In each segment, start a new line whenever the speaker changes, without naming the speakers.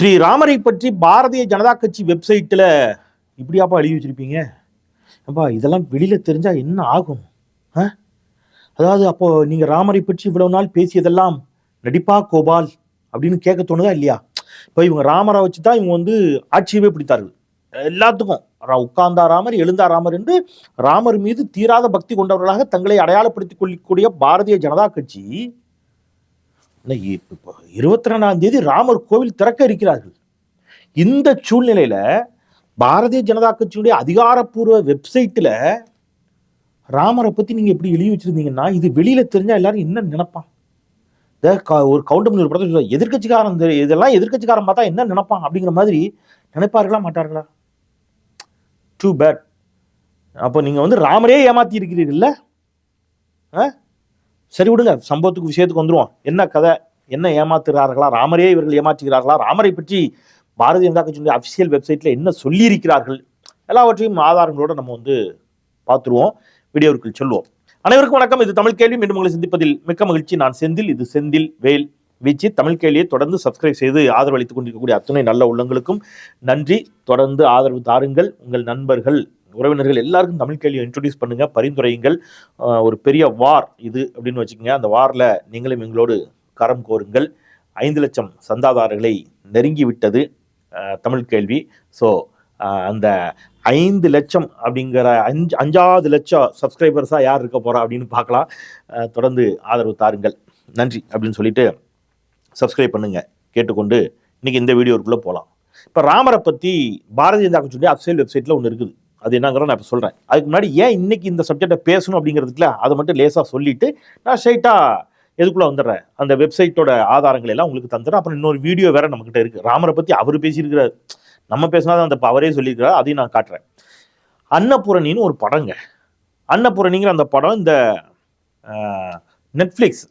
ஸ்ரீராமரை பற்றி பாரதிய ஜனதா கட்சி வெப்சைட்டில் இப்படியாப்பா எழுதி வச்சுருப்பீங்க? அப்பா இதெல்லாம் வெளியில் தெரிஞ்சால் என்ன ஆகும்? ஆ? அதாவது அப்போது நீங்கள் ராமரை பற்றி இவ்வளோ நாள் பேசியதெல்லாம் நடிப்பா கோபால் அப்படின்னு கேட்க தோணுதா இல்லையா? இப்போ இவங்க ராமரை வச்சு தான் இவங்க வந்து ஆட்சியவே பிடித்தார்கள். எல்லாத்துக்கும். ரா- உட்கார்ந்தா ராமர் எழுந்தா ராமர் என்று ராமர் மீது தீராத பக்தி கொண்டவர்களாக தங்களை அடையாளப்படுத்திக் கொள்ளக்கூடிய பாரதிய ஜனதா கட்சி இருபத்தி ரெண்டாம் தேதி ராமர் கோவில் திறக்க இருக்கிறார்கள். இந்த சூழ்நிலையில பாரதிய ஜனதா கட்சியுடைய அதிகாரப்பூர்வ வெப்சைட்ல ராமரை பத்தி நீங்க எப்படி எழுதி வச்சிருந்தீங்கன்னா இது வெளியில தெரிஞ்சா எல்லாரும் என்ன நினைப்பான் இந்த க- ஒரு கவுண்டமணி ஒரு படத்தை சொல்லுவாங்க, எதிர்க்கட்சிக்காரன் இதெல்லாம் எதிர்கட்சிக்காரன் பார்த்தா என்ன நினைப்பான் அப்படிங்கிற மாதிரி நினைப்பார்களா மாட்டார்களா? டூ பேட் அப்போ நீங்க வந்து ராமரே ஏமாத்தி இருக்கிறீர்கள்ல ஆ? சரி விடுங்க சம்பவத்துக்கு விஷயத்துக்கு வந்துருவோம். என்ன கதை? என்ன ஏமாத்துகிறார்களா? ராமரே இவர்கள் ஏமாற்றுகிறார்களா? ராமரை பற்றி பாரதிய ஜனதா கட்சியினுடைய அஃபிஷியல் வெப்சைட்ல என்ன சொல்லியிருக்கிறார்கள்? எல்லாவற்றையும் ஆதாரங்களோட நம்ம வந்து பார்த்துருவோம். வீடியோவிற்குள் சொல்லுவோம் அனைவருக்கும் வணக்கம். இது தமிழ் கேள்வி. மீண்டும் உங்களை சந்திப்பதில் மிக்க மகிழ்ச்சி. நான் செந்தில் இது செந்தில் வேல். வீச்சு தமிழ் கேள்வியை தொடர்ந்து சப்ஸ்கிரைப் செய்து ஆதரவு அளித்துக் கொண்டிருக்கக்கூடிய அத்துணை நல்ல உள்ளங்களுக்கும் நன்றி. தொடர்ந்து ஆதரவு தாருங்கள். உங்கள் நண்பர்கள் உறவினர்கள் எல்லாருக்கும் தமிழ் கேள்வியை இன்ட்ரடியூஸ் பண்ணுங்கள் பரிந்துரையுங்கள். ஒரு பெரிய வார் இது அப்படின்னு வச்சுக்கோங்க. அந்த வாரில் நீங்களும் எங்களோடு கரம் கோருங்கள். ஐந்து லட்சம் சந்தாதாரர்களை நெருங்கி விட்டது தமிழ் கேள்வி. ஸோ அந்த ஐந்து லட்சம் அப்படிங்கிற அஞ்சு அஞ்சாவது லட்சம் சப்ஸ்கிரைபர்ஸாக யார் இருக்க போகிறா அப்படின்னு பார்க்கலாம். தொடர்ந்து ஆதரவு தாருங்கள். நன்றி அப்படின்னு சொல்லிட்டு சப்ஸ்கிரைப் பண்ணுங்கள் கேட்டுக்கொண்டு இன்றைக்கி இந்த வீடியோக்குள்ளே போகலாம் இப்போ ராமரை பற்றி பாரதிய ஜனதா கட்சியுடைய அஃபிஷியல் வெப்சைட்டில் ஒன்று இருக்குது. அது என்னங்கிற நான் இப்போ சொல்கிறேன் அதுக்கு முன்னாடி ஏன் இன்னைக்கு இந்த சப்ஜெக்டை பேசணும் அப்படிங்கிறதுக்குல அதை மட்டும் லேசாக சொல்லிட்டு நான் ஸ்ட்ரைட்டாக எதுக்குள்ளே வந்துடுறேன்? அந்த வெப்சைட்டோட ஆதாரங்கள் எல்லாம் உங்களுக்கு தந்துடுறேன். அப்புறம் இன்னொரு வீடியோ வேறு நம்மக்கிட்ட இருக்குது ராமரை பற்றி அவர் பேசியிருக்கிறார். நம்ம பேசினாதான் அந்த பவரே அவரே சொல்லியிருக்கிறார். அதையும் நான் காட்டுறேன். அன்னபூரணின்னு ஒரு படங்க. அன்னபூரணிங்கிற அந்த படம் இந்த நெட்ஃப்ளிக்ஸ்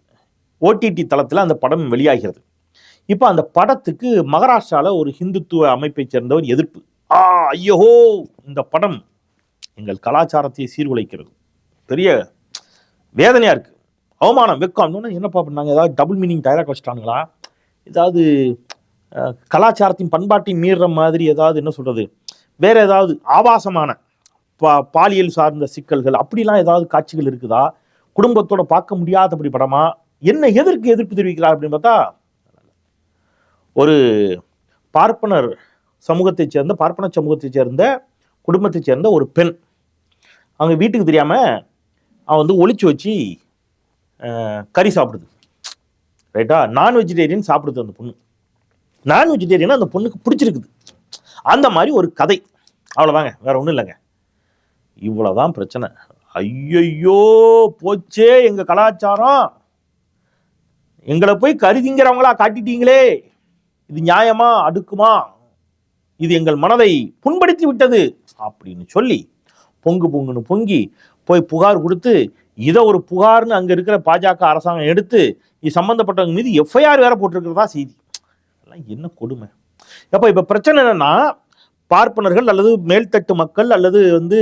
ஓடிடி தளத்தில் அந்த படம் வெளியாகிறது. இப்போ அந்த படத்துக்கு மகாராஷ்டிராவில் ஒரு ஹிந்துத்துவ அமைப்பை சேர்ந்தவர் எதிர்ப்பு. ஐயோ இந்த படம் எங்கள் கலாச்சாரத்தை சீர்குலைக்கிறது. பெரிய வேதனையா இருக்கு. அவமானம் வெக்கம் என்னப்பா பண்ணாங்க? ஏதாவது டபுள் மீனிங் டைலாக் வச்சிட்டானுங்களா ஏதாவது கலாச்சாரத்தின் பண்பாட்டையும் மீறுற மாதிரி ஏதாவது என்ன சொல்றது? வேற ஏதாவது ஆபாசமான பா பாலியல் சார்ந்த சிக்கல்கள் அப்படிலாம் ஏதாவது காட்சிகள் இருக்குதா? குடும்பத்தோட பார்க்க முடியாதபடி படமா? என்ன எதற்கு எதிர்ப்பு தெரிவிக்கிறார் அப்படின்னு பார்த்தா ஒரு பார்ப்பனர் சமூகத்தைச் சேர்ந்த பார்ப்பன சமூகத்தைச் சேர்ந்த குடும்பத்தைச் சேர்ந்த ஒரு பெண். அவங்க வீட்டுக்கு தெரியாமல் அவன் வந்து ஒழிச்சு வச்சு கறி சாப்பிடுது. ரைட்டா? நான் வெஜிடேரியன் சாப்பிடுது அந்த பொண்ணு. நான் வெஜிடேரியன் அந்த பொண்ணுக்கு பிடிச்சிருக்குது. அந்த மாதிரி ஒரு கதை. அவ்வளோதாங்க வேற ஒன்றும் இல்லைங்க. இவ்வளோதான் பிரச்சனை. ஐயையோ! போச்சே எங்கள் கலாச்சாரம். எங்களை போய் கருதிங்கிறவங்களா காட்டிட்டீங்களே. இது நியாயமா? அடுக்குமா? இது எங்கள் மனதை புண்படுத்தி விட்டது அப்படின்னு சொல்லி பொங்கு பொங்குன்னு பொங்கி போய் புகார் கொடுத்து இதை ஒரு புகார்னு அங்கே இருக்கிற பாஜக அரசாங்கம் எடுத்து இது சம்மந்தப்பட்டவங்க மீது எஃப்ஐஆர் வேற போட்டிருக்கிறதா செய்தி. அதெல்லாம் என்ன கொடுமை. அப்போ இப்போ பிரச்சனை என்னென்னா பார்ப்பனர்கள் அல்லது மேல்தட்டு மக்கள் அல்லது வந்து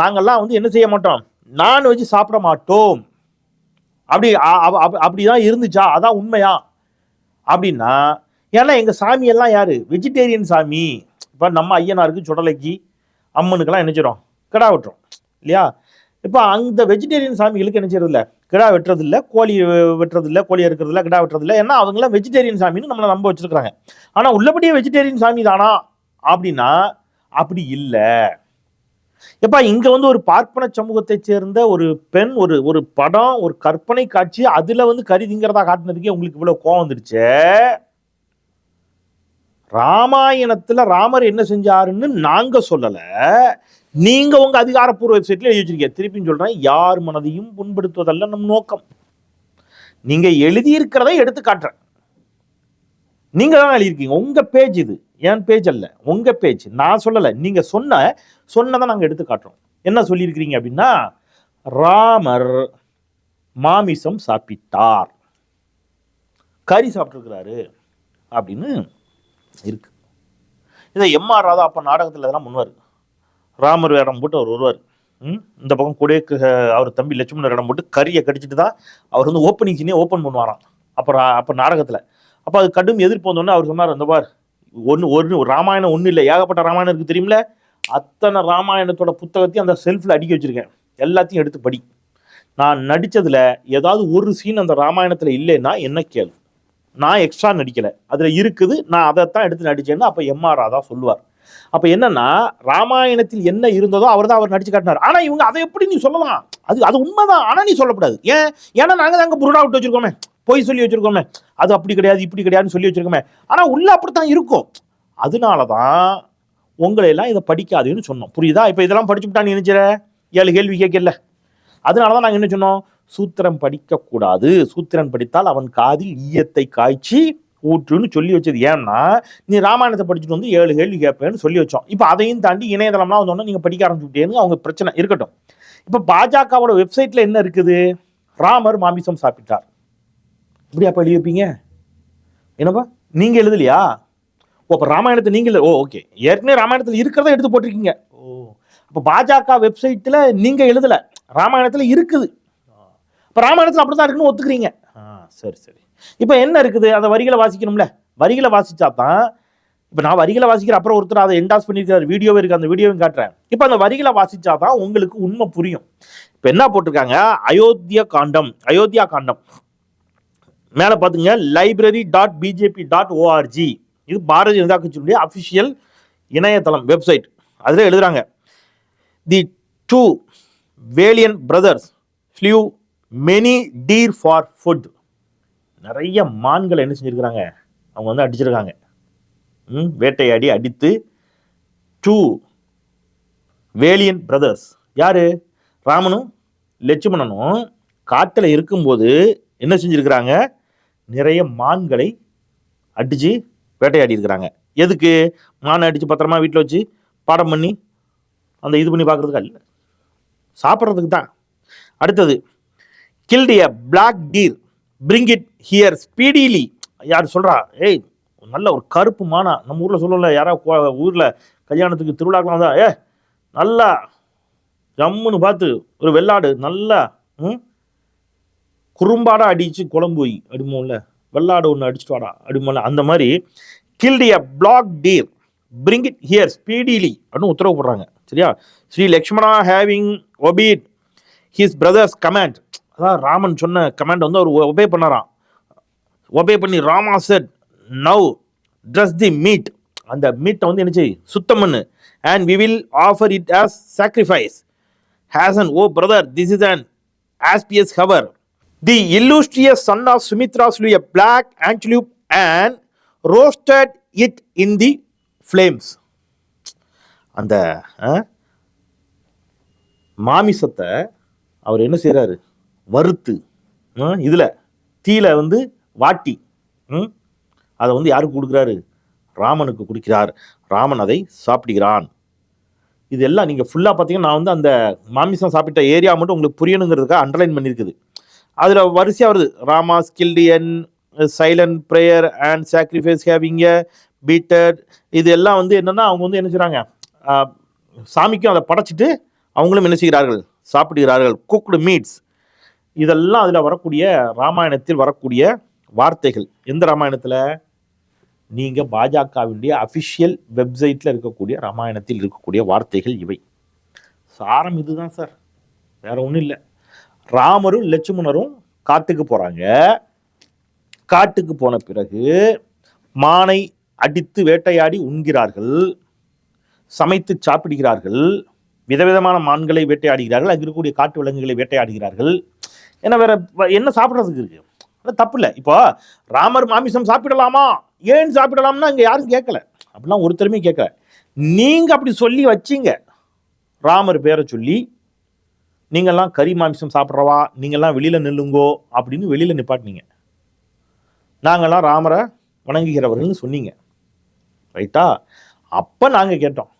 நாங்கள்லாம் வந்து என்ன செய்ய மாட்டோம்? நான் வச்சு சாப்பிட மாட்டோம். அப்படி அப்படிதான் இருந்துச்சா? அதான் உண்மையா? அப்படின்னா ஏன்னா எங்கள் சாமியெல்லாம் யார்? வெஜிடேரியன் சாமி. இப்போ நம்ம ஐயனாருக்கு சுடலைக்கு அம்மனுக்கெல்லாம் என்ன கிடா வெட்டுறோம். இல்லையா? இப்போ அந்த வெஜிடேரியன் சாமிகளுக்கு என்ன கிடா வெட்டுறதில்ல கோழி வெட்டுறதில்ல கோழி அறுக்கிறது கிடா வெட்டுறதில்ல. ஏன்னா அவங்களாம் வெஜிடேரியன் சாமின்னு நம்மளை நம்ப வச்சுருக்குறாங்க. ஆனால் உள்ளபடியே வெஜிடேரியன் சாமி தானா? அப்படின்னா அப்படி இல்லை. எப்பா இங்க வந்து ஒரு பார்ப்பன சமூகத்தைச் சேர்ந்த ஒரு பெண் ஒரு ஒரு படம் ஒரு கற்பனை காட்சி அதுல வந்து கருதிங்கிறதா காட்டினதுக்கே உங்களுக்கு இவ்வளவு கோவம் வந்துடுச்சே ராமாயணத்துல ராமர் என்ன செஞ்சாருன்னு நாங்க சொல்லல. நீங்க உங்க அதிகாரப்பூர்வ வெப்சைட்ல எழுதி வச்சிருக்கீங்க. திருப்பியும் சொல்றேன் யார் மனதையும் புண்படுத்துவதல்ல நம் நோக்கம். நீங்க எழுதியிருக்கிறதை எடுத்து காட்டுறேன். நீங்க தான் எழுதியிருக்கீங்க. உங்க பேஜ் இது. என் பேஜ் அல்ல. உங்க பேஜ் நான் சொல்லல. நீங்க சொன்ன சொன்னதை நாங்க எடுத்து காட்டுறோம். என்ன சொல்லியிருக்கிறீங்க அப்படின்னா ராமர் மாமிசம் சாப்பிட்டார். கறி சாப்பிட்டுருக்கிறாரு அப்படின்னு இருக்குது இதை எம்ஆர் ராதா அப்போ நாடகத்தில் இதெல்லாம் முன்வார் ராமர் வேடம் போட்டு அவர் வருவார். ம்? இந்த பக்கம் கூட அவர் தம்பி லட்சுமணர் இடம் போட்டு கறியை கடிச்சிட்டு தான் அவர் வந்து ஓப்பனிங் சீனே ஓப்பன் பண்ணுவாராம். அப்புறம் அப்போ நாடகத்தில். அப்போ அது கடும் எதிர்ப்பு வந்தோடனே அவர் சொன்னார் அந்த பார் ஒன்று ஒன்று ராமாயணம் ஒன்றும் இல்லை. ஏகப்பட்ட ராமாயணம் இருக்குது தெரியுமில அத்தனை ராமாயணத்தோட புத்தகத்தையும் அந்த செல்ஃபில் அடுக்கி வச்சிருக்கேன். எல்லாத்தையும் எடுத்து படி. நான் நடித்ததில் ஏதாவது ஒரு சீன் அந்த ராமாயணத்தில் இல்லைன்னா என்ன கேள்வி நான் எக்ஸ்ட்ரா நடிக்கலை. அதில் இருக்குது நான் அதைத்தான் எடுத்து நடித்தேன்னு அப்போ எம்ஆர் தான் சொல்லுவார். அப்போ என்னன்னா ராமாயணத்தில் என்ன இருந்ததோ அவர் தான் அவர் நடிச்சு காட்டினார். ஆனால் இவங்க அதை எப்படி நீ சொல்லலாம்? அது அது உண்மைதான். ஆனால் நீ சொல்லக்கூடாது. ஏன்? ஏன்னா நாங்கள் தாங்க புருடா விட்டு வச்சிருக்கோமே. பொய் சொல்லி வச்சிருக்கோமே. அது அப்படி கிடையாது இப்படி கிடையாதுன்னு சொல்லி வச்சிருக்கோமே. ஆனால் உள்ள அப்படித்தான் இருக்கும். அதனால தான் உங்களை எல்லாம் இதை படிக்காதுன்னு சொன்னோம். புரியுதா? இப்போ இதெல்லாம் படிச்சுட்டா நீ நினைச்சிற ஏழு கேள்வி கேட்கல. அதனால தான் நாங்கள் என்ன சொன்னோம்? சூத்திரம் படிக்கக்கூடாது. சூத்திரன் படித்தால் அவன் காதில் ஈயத்தை காய்ச்சி ஊற்றுன்னு சொல்லி வச்சது. ஏன்னா நீ ராமாயணத்தை படிச்சுட்டு வந்து ஏழு கேள்வி கேட்பேன்னு சொல்லி வச்சோம். இப்போ அதையும் தாண்டி இணையதளம்லாம் வந்தோன்னா நீங்கள் படிக்க ஆரம்பிச்சுட்டேன்னு அவங்க பிரச்சனை இருக்கட்டும். இப்போ பாஜகவோட வெப்சைட்டில் என்ன இருக்குது? ராமர் மாமிசம் சாப்பிட்டார். இப்படி அப்போ எழுதி வைப்பீங்க என்னப்பா? நீங்கள் எழுதலையா? ஓ அப்போ ராமாயணத்தை நீங்கள் ஓ ஓகே. ஏற்கனவே ராமாயணத்தில் இருக்கிறத எடுத்து போட்டிருக்கீங்க. ஓ. அப்போ பாஜக வெப்சைட்டில் நீங்கள் எழுதலை. ராமாயணத்தில் இருக்குது. இப்போ ராமாயணத்தில் அப்படி தான் இருக்குன்னு ஒத்துக்கிறீங்க. ஆ சரி சரி. இப்போ என்ன இருக்குது? அந்த வரிகளை வாசிக்கணும்ல. வரிகளை வாசிச்சா தான் இப்போ நான் வரிகளை வாசிக்கிற அப்புறம் ஒருத்தர் அதை என்டாஸ் பண்ணியிருக்காரு வீடியோவே இருக்குது அந்த வீடியோவும் காட்டுறேன். இப்போ அந்த வரிகளை வாசிச்சா தான் உங்களுக்கு உண்மை புரியும். இப்போ என்ன போட்டிருக்காங்க? அயோத்தியா காண்டம் அயோத்தியா காண்டம். மேலே பார்த்துங்க library dot BJP dot ORG இது பாரதிய ஜனதா கட்சியினுடைய அஃபிஷியல் இணையதளம் வெப்சைட் அதில் எழுதுறாங்க the two valiant brothers slew many deer for food நிறைய மான்கள் என்ன செஞ்சுருக்கிறாங்க? அவங்க வந்து அடிச்சிருக்காங்க. ம், வேட்டையாடி அடித்து டூ வேலியன் பிரதர்ஸ் யார்? ராமனும் லட்சுமணனும் காட்டில் இருக்கும்போது என்ன செஞ்சுருக்குறாங்க? நிறைய மான்களை அடித்து வேட்டையாடி இருக்கிறாங்க. எதுக்கு? மானை அடித்து பத்திரமா வீட்டில் வச்சு பாடம் பண்ணி அந்த இது பண்ணி பார்க்குறதுக்கு இல்லை சாப்பிட்றதுக்கு தான். அடுத்தது killed a black deer bring it here speedily யார் சொல்கிறா ஏய் நல்ல ஒரு கருப்பு மானா. நம்ம ஊரில் சொல்லல யாராவது ஊரில் கல்யாணத்துக்கு திருவிழாக்கெலாம் தான் ஏ நல்லா ஜம்முன்னு பார்த்து ஒரு வெள்ளாடு நல்லா ம் குறும்பாடாக அடித்து குழம்பு வை அடிமோல்ல. வெள்ளாடு ஒன்று அடிச்சுட்டு வாடா அடிமோல்ல. அந்த மாதிரி கில்டிய black deer bring it here speedily அப்படின்னு உத்தரவு போடுறாங்க. சரியா? Shri Lakshmana having obeyed his brother's command அதான் ராமன் சொன்ன கமாண்ட் வந்து அவர் ஒபே பண்ணாராம். ஒபே பண்ணி Rama said now dress the meat அந்த மீட்டை வந்து என்ன செய் சுத்தம் பண்ணு. And we will offer it as sacrifice an O brother this is an auspicious hour the illustrious son of Sumitra slew a black and roasted it in the flames அந்த மாமிசத்தை அவர் என்ன செய்கிறாரு வறுத்து இதில் இதுல தீயில வந்து வாட்டி அதை வந்து யாருக்கு கொடுக்குறாரு? ராமனுக்கு கொடுக்கிறார். ராமன் அதை சாப்பிடுகிறான். இதெல்லாம் நீங்கள் ஃபுல்லாக பார்த்தீங்கன்னா நான் வந்து அந்த மாமிசம் சாப்பிட்ட ஏரியா மட்டும் உங்களுக்கு புரியணுங்கிறதுக்காக அண்டர்லைன் பண்ணியிருக்குது. அதில் வரிசையாக வருது. Rama skilled in silent prayer and sacrifice having Peter பீட்டட் இது எல்லாம் வந்து என்னென்னா அவங்க வந்து என்ன செய்கிறாங்க சாமிக்கும் அதை படைச்சிட்டு அவங்களும் என்ன செய்கிறார்கள்? சாப்பிடுகிறார்கள். குக்டு மீட்ஸ் இதெல்லாம் அதில் வரக்கூடிய ராமாயணத்தில் வரக்கூடிய வார்த்தைகள். எந்த ராமாயணத்தில்? நீங்கள் பாஜகவினுடைய அஃபிஷியல் வெப்சைட்டில் இருக்கக்கூடிய ராமாயணத்தில் இருக்கக்கூடிய வார்த்தைகள் இவை. சாரம் இதுதான் சார். வேற ஒன்றும் இல்லை. ராமரும் லட்சுமணரும் காட்டுக்கு போகிறாங்க காட்டுக்கு போன பிறகு மானை அடித்து வேட்டையாடி உண்கிறார்கள். சமைத்து சாப்பிடுகிறார்கள். விதவிதமான மான்களை வேட்டையாடுகிறார்கள். அங்கே இருக்கக்கூடிய காட்டு விலங்குகளை வேட்டையாடுகிறார்கள். ஏன்னா வேற என்ன சாப்பிட்றதுக்கு இருக்கு? அது தப்பு இல்லை இப்போ ராமர் மாமிசம் சாப்பிடலாமா? ஏன் சாப்பிடலாம்னா இங்கே யாரும் கேட்கல அப்படிலாம் ஒருத்தருமே கேட்கல நீங்க அப்படி சொல்லி வச்சீங்க. ராமர் பேரை சொல்லி நீங்கள்லாம் கறி மாமிசம் சாப்பிட்றவா? நீங்கள்லாம் வெளியில் நில்லுங்கோ அப்படின்னு வெளியில் நிப்பாட்டினீங்க. நாங்கள்லாம் ராமரை வணங்குகிறவர்கள்னு சொன்னீங்க. ரைட்டா? அப்போ நாங்கள் கேட்டோம்.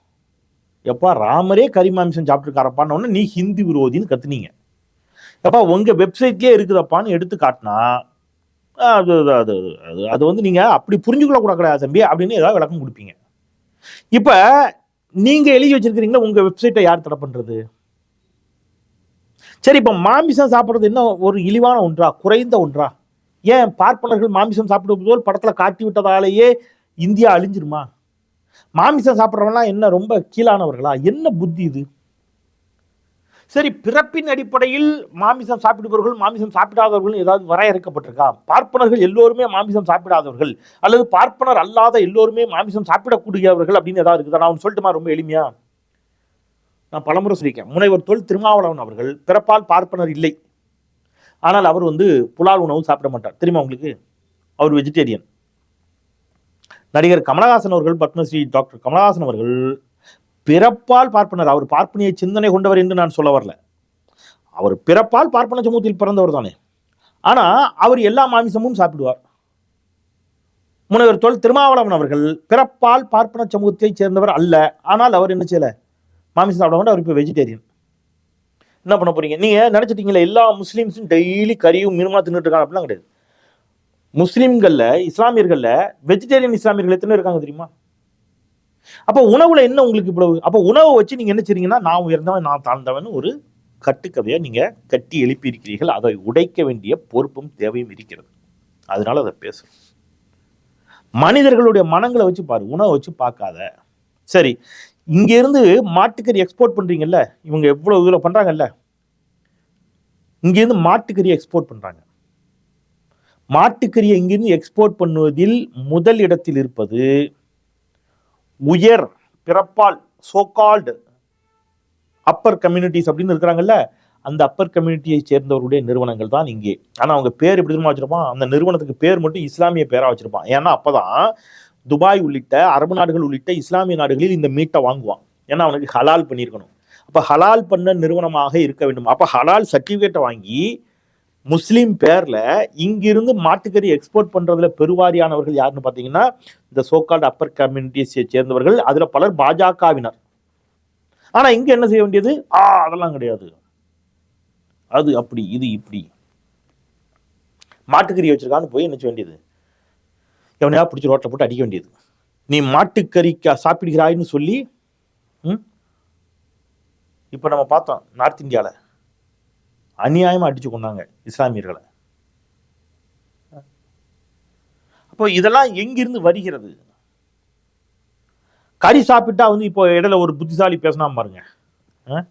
எப்பா ராமரே கறி மாமிசம் சாப்பிட்டுருக்காரப்பான்னு நீ ஹிந்தி விரோதின்னு கத்துனீங்க. அப்பா உங்கள் வெப்சைட்லேயே இருக்குதப்பான்னு எடுத்து காட்டினா அது அது அது அது வந்து நீங்கள் அப்படி புரிஞ்சுக்கொள்ளக்கூட கிடையாது தம்பி அப்படின்னு ஏதாவது விளக்கம் கொடுப்பீங்க. இப்போ நீங்கள் எழுதி வச்சிருக்கிறீங்களா உங்கள் வெப்சைட்டை யார் தடை பண்ணுறது சரி இப்போ மாமிசம் சாப்பிட்றது என்ன ஒரு இழிவான ஒன்றா குறைந்த ஒன்றா? ஏன் பார்ப்பனர்கள் மாமிசம் சாப்பிடுவது போல் படத்தில் காட்டி விட்டதாலேயே இந்தியா அழிஞ்சிருமா? மாமிசம் சாப்பிட்றவங்களாம் என்ன ரொம்ப கீழானவர்களா? என்ன புத்தி இது? சரி பிறப்பின் அடிப்படையில் மாமிசம் சாப்பிடுபவர்கள் மாமிசம் சாப்பிடாதவர்கள் ஏதாவது வரையறுக்கப்பட்டிருக்கா பார்ப்பனர்கள் எல்லோருமே மாமிசம் சாப்பிடாதவர்கள் அல்லது பார்ப்பனர் அல்லாத எல்லோருமே மாமிசம் சாப்பிடக்கூடியவர்கள் அப்படின்னு ஏதாவது இருக்குதா? நான் ஒன்று சொல்லட்டுமா ரொம்ப எளிமையா? நான் பலமுறை சொல்லியிருக்கேன். முனைவர் தொல் திருமாவளவன் அவர்கள் பிறப்பால் பார்ப்பனர் இல்லை. ஆனால் அவர் வந்து புலால் உணவு சாப்பிட மாட்டார். தெரியுமா உங்களுக்கு? அவர் வெஜிடேரியன் நடிகர் கமலஹாசன் அவர்கள் பத்மஸ்ரீ டாக்டர் கமலஹாசன் அவர்கள் பிறப்பால் பார்ப்பனர். அவர் பார்ப்பனிய சிந்தனை கொண்டவர் என்று நான் சொல்ல வரல. அவர் பிறப்பால் பார்ப்பன சமூகத்தில் பிறந்தவர் தானே. ஆனால் அவர் எல்லா மாமிசமும் சாப்பிடுவார். முனைவர் தொல் திருமாவளவன் அவர்கள் பிறப்பால் பார்ப்பன சமூகத்தைச் சேர்ந்தவர் அல்ல. ஆனால் அவர் என்ன செய்யல? மாமிசம் சாப்பிட மாட்டார் அவர் இப்போ வெஜிடேரியன் என்ன பண்ண போறீங்க? நீங்க நினைச்சிட்டீங்களா எல்லா முஸ்லீம்ஸும் டெய்லி கறியும் மீனுமா தின்னுட்டு இருக்காங்க. அப்படிலாம் கிடையாது. முஸ்லீம்கள்ல இஸ்லாமியர்கள்ல வெஜிடேரியன் இஸ்லாமியர்கள் எத்தனை இருக்காங்க தெரியுமா? அப்போ உணவுல என்ன உங்களுக்கு இவ்வளவு? அப்போ உணவை வச்சு நீங்க என்ன செய்றீங்கன்னா நான் உயர்ந்தவன் நான் தாழ்ந்தவன் ஒரு கட்டுக்கதையை நீங்க கட்டி எழுப்பி இருக்கிறீர்கள் அதை உடைக்க வேண்டிய பொறுப்பும் தேவையும் இருக்கிறது. அதனால அதை பேசுறோம். மனிதர்களுடைய மனங்களை வச்சு பாரு உணவை வச்சு பார்க்காத. சரி இங்க இருந்து மாட்டுக்கறி எக்ஸ்போர்ட் பண்றீங்கல்ல இவங்க எவ்வளவு இதில் பண்றாங்கல்ல? இங்க இருந்து மாட்டுக்கறி எக்ஸ்போர்ட் பண்றாங்க. மாட்டுக்கறியை இங்கிருந்து எக்ஸ்போர்ட் பண்ணுவதில் முதல் இடத்தில் இருப்பது உயர் பிறப்பால் சோகால்டு அப்பர் கம்யூனிட்டிஸ் அப்படின்னு இருக்கிறாங்கல்ல அந்த அப்பர் கம்யூனிட்டியை சேர்ந்தவருடைய நிறுவனங்கள் தான் இங்கே. ஆனால் அவங்க பேர் எப்படி தெரியுமா வச்சிருப்பான்? அந்த நிறுவனத்துக்கு பேர் மட்டும் இஸ்லாமிய பேராக வச்சிருப்பான். ஏன்னா அப்போதான் துபாய் உள்ளிட்ட அரபு நாடுகள் உள்ளிட்ட இஸ்லாமிய நாடுகளில் இந்த மீட்டை வாங்குவான். ஏன்னா அவனுக்கு ஹலால் பண்ணியிருக்கணும். அப்போ ஹலால் பண்ண நிறுவனமாக இருக்க வேண்டும். அப்போ ஹலால் சர்டிஃபிகேட்டை வாங்கி முஸ்லீம் பேர்ல இங்கிருந்து மாட்டுக்கறி எக்ஸ்போர்ட் பண்றதுல பெருவாரியானவர்கள் யாருன்னு பாத்தீங்கன்னா இந்த சோகால்ட் அப்பர் கம்யூனிட்டிஸை சேர்ந்தவர்கள். அதுல பலர் பாஜகவினர். ஆனா இங்க என்ன செய்ய வேண்டியது? ஆ அதெல்லாம் கிடையாது. அது அப்படி இது இப்படி. மாட்டுக்கறி வச்சிருக்கான்னு போய் என்ன செய்ய வேண்டியது? எவனையா பிடிச்சி ரோட்டில் போட்டு அடிக்க வேண்டியது? நீ மாட்டுக்கறிக்கா சாப்பிடுகிறாய்ன்னு சொல்லி ம்? இப்போ நம்ம பார்த்தோம் நார்த் இந்தியாவில் அநியாயமாக அடித்து கொண்டாங்க இஸ்லாமியர்களை. அப்போ இதெல்லாம் எங்கிருந்து வருகிறது? கறி சாப்பிட்டா வந்து இப்போ இடையில ஒரு புத்திசாலி பேசினா பாருங்க. ஆ?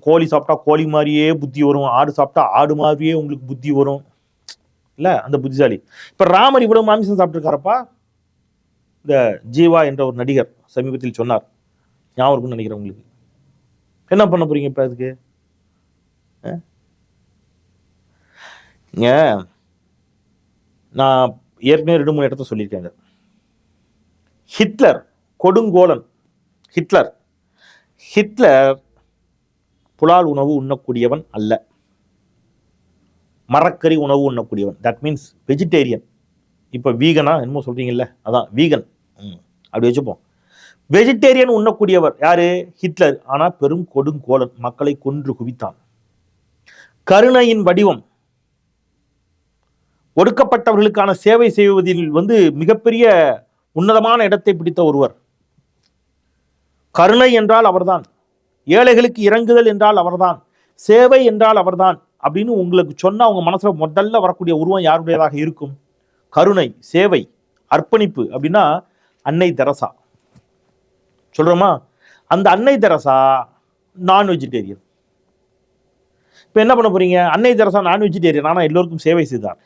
கோழி சாப்பிட்டா கோழி மாதிரியே புத்தி வரும் ஆடு சாப்பிட்டா ஆடு மாதிரியே உங்களுக்கு புத்தி வரும். இல்லை அந்த புத்திசாலி. இப்போ ராமர் இவ்வளோ மாமிசம் சாப்பிட்ருக்காரப்பா இந்த ஜீவா என்ற ஒரு நடிகர் சமீபத்தில் சொன்னார். ஞாபகம் இருக்குன்னு நினைக்கிறேன் உங்களுக்கு. என்ன பண்ண போறீங்க இப்போ அதுக்கு? நான் ஏற்கனவே ரெண்டு மூணு இடத்த சொல்லியிருக்கேங்க. ஹிட்லர் கொடுங்கோலன் ஹிட்லர். ஹிட்லர் புலால் உணவு உண்ணக்கூடியவன் அல்ல. மரக்கறி உணவு உண்ணக்கூடியவன். தட் மீன்ஸ் வெஜிடேரியன் இப்போ வீகனா என்னமோ சொல்கிறீங்கல்ல அதான் வீகன் ம் அப்படி வச்சுப்போம். வெஜிடேரியன் உண்ணக்கூடியவர் யாரு? ஹிட்லர். ஆனால் பெரும் கொடுங்கோலன். மக்களை கொன்று குவித்தான். கருணையின் வடிவம் ஒடுக்கப்பட்டவர்களுக்கான சேவை செய்வதில் வந்து மிகப்பெரிய உன்னதமான இடத்தை பிடித்த ஒருவர். கருணை என்றால் அவர்தான். ஏழைகளுக்கு இறங்குதல் என்றால் அவர்தான். சேவை என்றால் அவர்தான் அப்படின்னு உங்களுக்கு சொன்னால் அவங்க மனசில் முதல்ல வரக்கூடிய உருவம் யாருடையதாக இருக்கும்? கருணை சேவை அர்ப்பணிப்பு அப்படின்னா அன்னை தெரசா. சொல்கிறோமா அந்த அன்னை தெரசா நான் வெஜிடேரியன் இப்போ என்ன பண்ண போகிறீங்க அன்னை தெரசா நான் வெஜிடேரியன் ஆனால் எல்லோருக்கும் சேவை செய்தார்.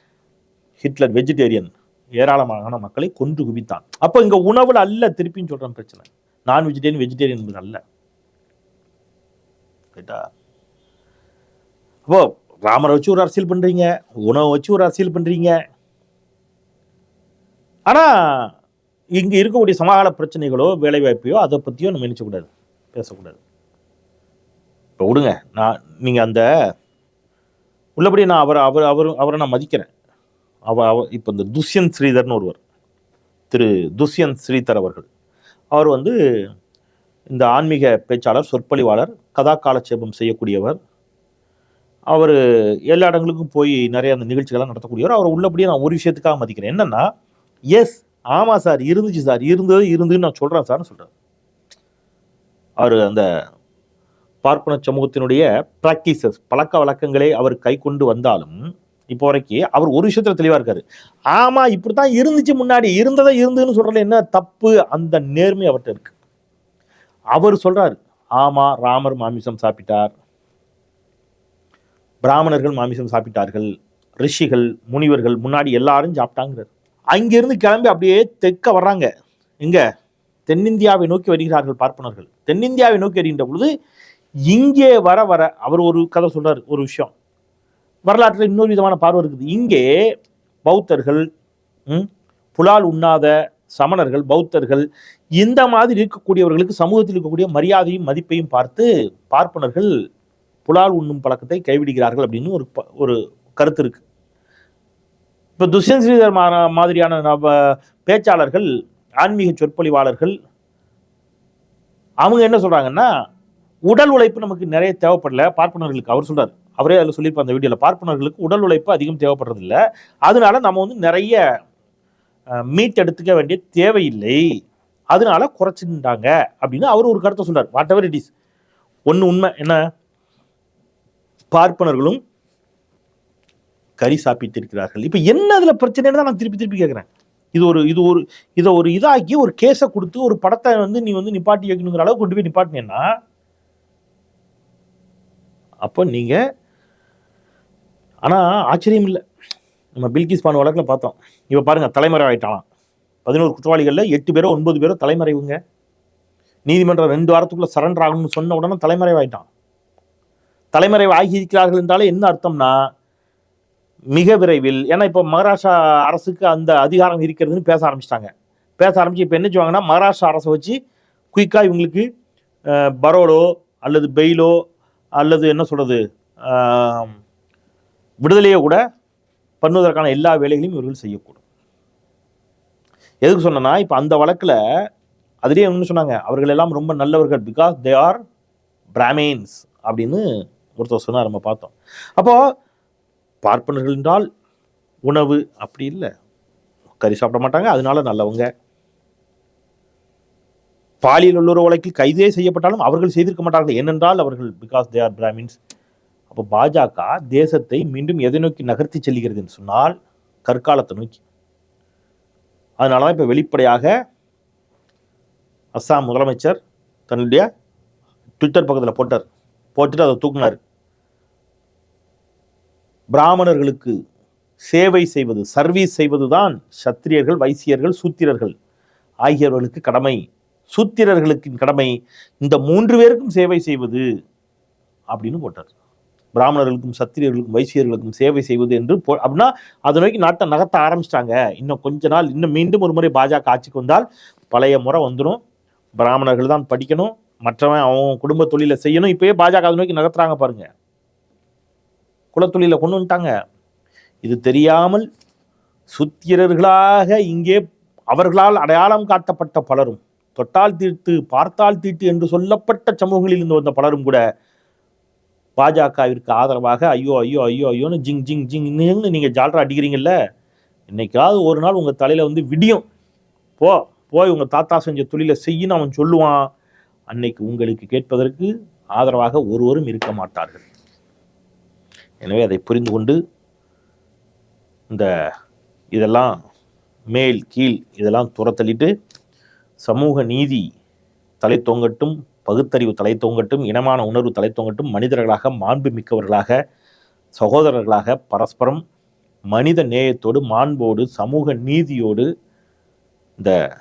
ஹிட்லர் வெஜிடேரியன் ஏராளமான மக்களை கொன்று குவித்தான். அப்போ இங்கே உணவில் அல்ல திருப்பின்னு சொல்கிறேன் பிரச்சனை. நான் வெஜிடேரியன் வெஜிடேரியன் என்பது அல்ல. ரைட்டா அப்போ ராமரை வச்சு ஒரு அரசியல் பண்ணுறீங்க உணவை வச்சு ஒரு அரசியல் பண்ணுறீங்க ஆனா இங்கே இருக்கக்கூடிய சமகால பிரச்சனைகளோ வேலைவாய்ப்பையோ அதை பற்றியோ நம்ம நினச்சக்கூடாது பேசக்கூடாது. இப்போ விடுங்க நான் நீங்கள் அந்த உள்ளபடி நான் அவர் அவர் அவர் அவரை நான் மதிக்கிறேன். அவ அவ இப்போ இந்த துஷ்யந்த் ஸ்ரீதர்னு ஒருவர் திரு துஷ்யந்த் ஸ்ரீதர் அவர்கள். அவர் வந்து இந்த ஆன்மீக பேச்சாளர் சொற்பொழிவாளர் கதா காலட்சேபம் செய்யக்கூடியவர். அவர் எல்லா இடங்களுக்கும் போய் நிறைய அந்த நிகழ்ச்சிகள்லாம் நடத்தக்கூடியவர். அவர் உள்ளபடியே நான் ஒரு விஷயத்துக்காக மதிக்கிறேன். என்னன்னா எஸ் ஆமாம் சார் இருந்துச்சு சார் இருந்தது இருந்துன்னு நான் சொல்கிறேன் சார்னு சொல்கிறார் அவர் அந்த பார்ப்பன சமூகத்தினுடைய ப்ராக்டிசஸ் பழக்க வழக்கங்களை அவர் கை கொண்டு வந்தாலும் இப்போ வரைக்கும் அவர் ஒரு விஷயத்துல தெளிவா இருக்காரு. ஆமா இப்படித்தான் இருந்துச்சு முன்னாடி. இருந்ததை இருந்துன்னு சொல்றதுல என்ன தப்பு? அந்த நேர்மை அவர்கிட்ட இருக்கு. அவர் சொல்றாரு ஆமா ராமர் மாமிசம் சாப்பிட்டார். பிராமணர்கள் மாமிசம் சாப்பிட்டார்கள். ரிஷிகள் முனிவர்கள் முன்னாடி எல்லாரும் சாப்பிட்டாங்கிறார். அங்கிருந்து கிளம்பி அப்படியே தெற்க வர்றாங்க. இங்கே தென்னிந்தியாவை நோக்கி வருகிறார்கள் பார்ப்பனர்கள். தென்னிந்தியாவை நோக்கி வருகின்ற பொழுது இங்கே வர வர அவர் ஒரு கதை சொல்றாரு ஒரு விஷயம். வரலாற்றில் இன்னொரு விதமான பார்வை இருக்குது. இங்கே பௌத்தர்கள் ம், புலால் உண்ணாத சமணர்கள் பௌத்தர்கள் இந்த மாதிரி இருக்கக்கூடியவர்களுக்கு சமூகத்தில் இருக்கக்கூடிய மரியாதையும் மதிப்பையும் பார்த்து பார்ப்பனர்கள் புலால் உண்ணும் பழக்கத்தை கைவிடுகிறார்கள் அப்படின்னு ஒரு ப- ஒரு கருத்து இருக்கு. இப்போ துஷ்யந்த் ஸ்ரீதர் மா- மாதிரியான பேச்சாளர்கள் ஆன்மீக சொற்பொழிவாளர்கள் அவங்க என்ன சொல்றாங்கன்னா உடல் உழைப்பு நமக்கு நிறைய தேவைப்படல பார்ப்பனர்களுக்கு அவர் சொல்றாரு. அவரே அதில் சொல்லியிருப்பார் அந்த வீடியோவில் பார்ப்பனர்களுக்கு உடல் உழைப்பு அதிகம் தேவைப்படுறதில்லை. அதனால நம்ம வந்து நிறைய மீட் எடுத்துக்க வேண்டிய தேவையில்லை. அதனால குறைச்சிருந்தாங்க அப்படின்னு அவர் ஒரு கருத்தை சொல்றார். வாட் எவர் இட் இஸ் ஒன்று உண்மை. என்ன? பார்ப்பனர்களும் கறி சாப்பிட்டிருக்கிறார்கள். இப்போ என்ன அதில் பிரச்சனைன்னு தான் நான் திருப்பி திருப்பி கேட்குறேன் இது ஒரு இது ஒரு இதை ஒரு இதாக்கி ஒரு கேஸை கொடுத்து ஒரு படத்தை வந்து நீ வந்து நிப்பாட்டி வைக்கணுங்கிற அளவுக்கு கொண்டு போய் நிப்பாட்டினேன்னா அப்போ நீங்கள் ஆனால் ஆச்சரியம் இல்லை. நம்ம பில்கிஸ் பானு வழக்கில் பார்த்தோம். இப்போ பாருங்கள் தலைமறை ஆகிட்டாலாம் பதினோரு குற்றவாளிகளில் எட்டு பேரோ ஒன்பது பேரோ தலைமறைவுங்க. நீதிமன்றம் ரெண்டு வாரத்துக்குள்ளே சரண்டர் ஆகணும்னு சொன்ன உடனே தலைமறைவாயிட்டான். தலைமறைவு இருக்கிறார்கள் என்றாலே என்ன அர்த்தம்னா மிக விரைவில் ஏன்னா இப்போ மகாராஷ்டிரா அரசுக்கு அந்த அதிகாரம் இருக்கிறதுன்னு பேச ஆரம்பிச்சிட்டாங்க. பேச ஆரம்பித்து இப்போ என்ன செய்வாங்கன்னா மகாராஷ்டிரா அரசை வச்சு குயிக்காக இவங்களுக்கு பரோலோ பரோடோ அல்லது பெயிலோ அல்லது என்ன சொல்கிறது விடுதலையை கூட பண்ணுவதற்கான எல்லா வேலைகளையும் இவர்கள் செய்யக்கூடும். எதுக்கு சொன்னேன்னா இப்போ அந்த வழக்கில் அதுலேயே சொன்னாங்க அவர்கள் எல்லாம் ரொம்ப நல்லவர்கள் பிகாஸ் தே ஆர் பிராமின்ஸ் அப்படின்னு ஒருத்தர் சொன்னார் நம்ம பார்த்தோம். அப்போ பார்ப்பனர்கள் என்றால் உணவு அப்படி இல்லை. கறி சாப்பிட மாட்டாங்க அதனால நல்லவங்க. பாலியல் உள்ளுறவு வழக்கில் கைதே செய்யப்பட்டாலும் அவர்கள் செய்திருக்க மாட்டார்கள். ஏனென்றால் அவர்கள் பிகாஸ் தே ஆர் பிராமின்ஸ் அப்போ பாஜக தேசத்தை மீண்டும் எதை நோக்கி நகர்த்தி செல்கிறது என்று சொன்னால் கற்காலத்தை நோக்கி. அதனால தான் இப்போ வெளிப்படையாக அஸ்ஸாம் முதலமைச்சர் தன்னுடைய ட்விட்டர் பக்கத்தில் போட்டார். போட்டுட்டு அதை தூக்குனார். பிராமணர்களுக்கு சேவை செய்வது சர்வீஸ் செய்வது தான் சத்திரியர்கள் வைசியர்கள் சூத்திரர்கள் ஆகியவர்களுக்கு கடமை. சூத்திரர்களுக்கு கடமை இந்த மூன்று பேருக்கும் சேவை செய்வது அப்படின்னு போட்டார். பிராமணர்களுக்கும் சத்திரியர்களுக்கும் வைசியர்களுக்கும் சேவை செய்வது என்று போ அப்படின்னா அதை நோக்கி நாட்டை நகர்த்த ஆரம்பிச்சிட்டாங்க. இன்னும் கொஞ்ச நாள் இன்னும் மீண்டும் ஒரு முறை பாஜக ஆட்சிக்கு வந்தால் பழைய முறை வந்துடும் பிராமணர்கள் தான் படிக்கணும். மற்றவன் அவன் குடும்ப தொழிலை செய்யணும். இப்பயே பாஜக அதை நோக்கி நகர்த்துறாங்க பாருங்க. குலத்தொழிலை கொண்டு வந்துட்டாங்க. இது தெரியாமல் சுத்திரர்களாக இங்கே அவர்களால் அடையாளம் காட்டப்பட்ட பலரும் தொட்டால் தீட்டு பார்த்தால் தீட்டு என்று சொல்லப்பட்ட சமூகங்களில் இருந்து வந்த பலரும் கூட பாஜகவிற்கு ஆதரவாக ஐயோ ஐயோ ஐயோ ஐயோன்னு ஜிங் ஜிங் ஜிங்னு நீங்கள் ஜால்ரா அடிக்கிறீங்கல்ல இன்னைக்காவது ஒரு நாள் உங்கள் தலையில் வந்து விடியும். போ போய் உங்கள் தாத்தா செஞ்ச தொழிலை செய்யின்னு அவன் சொல்லுவான். அன்னைக்கு உங்களுக்கு கேட்பதற்கு ஆதரவாக ஒருவரும் இருக்க மாட்டார்கள். எனவே அதை புரிந்து கொண்டு இந்த இதெல்லாம் மேல் கீழ் இதெல்லாம் துரத்தள்ளிட்டு சமூக நீதி தலை தொங்கட்டும். பகுத்தறிவு தலை இனமான உணர்வு தலை மனிதர்களாக மாண்பு மிக்கவர்களாக சகோதரர்களாக பரஸ்பரம் மனித நேயத்தோடு மாண்போடு சமூக நீதியோடு இந்த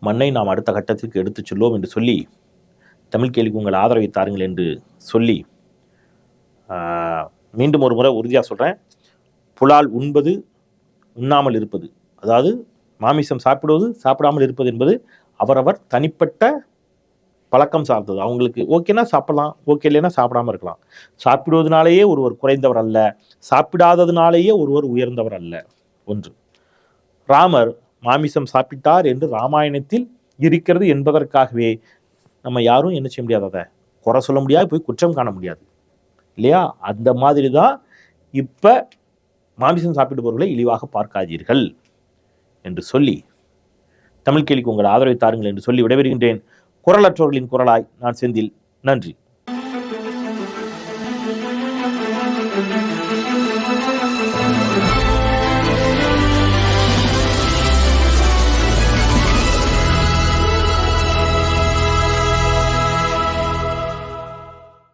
மண்ணை நாம் அடுத்த கட்டத்திற்கு எடுத்துச் செல்வோம் என்று சொல்லி தமிழ் கேள்விக்கு உங்கள் ஆதரவை தாருங்கள் என்று சொல்லி மீண்டும் ஒரு முறை உறுதியாக சொல்கிறேன் புலால் உண்பது உண்ணாமல் இருப்பது. அதாவது மாமிசம் சாப்பிடுவது சாப்பிடாமல் இருப்பது என்பது அவரவர் தனிப்பட்ட பழக்கம் சார்ந்தது. அவங்களுக்கு ஓகேனா சாப்பிடலாம் ஓகே இல்லைன்னா சாப்பிடாம இருக்கலாம். சாப்பிடுவதனாலேயே ஒருவர் குறைந்தவர் அல்ல சாப்பிடாததுனாலேயே ஒருவர் உயர்ந்தவர் அல்ல. ஒன்று. ராமர் மாமிசம் சாப்பிட்டார் என்று ராமாயணத்தில் இருக்கிறது என்பதற்காகவே நம்ம யாரும் என்ன செய்ய முடியாது அதை? குறை சொல்ல முடியாது போய் குற்றம் காண முடியாது. இல்லையா? அந்த மாதிரி தான் இப்போ மாமிசம் சாப்பிடுபவர்களை இழிவாக பார்க்காதீர்கள் என்று சொல்லி தமிழ் கேள்விக்கு உங்கள் ஆதரவை தாருங்கள் என்று சொல்லி விடைபெறுகின்றேன். குரலற்றோர்களின் குரலாய் நான் செந்தில். நன்றி.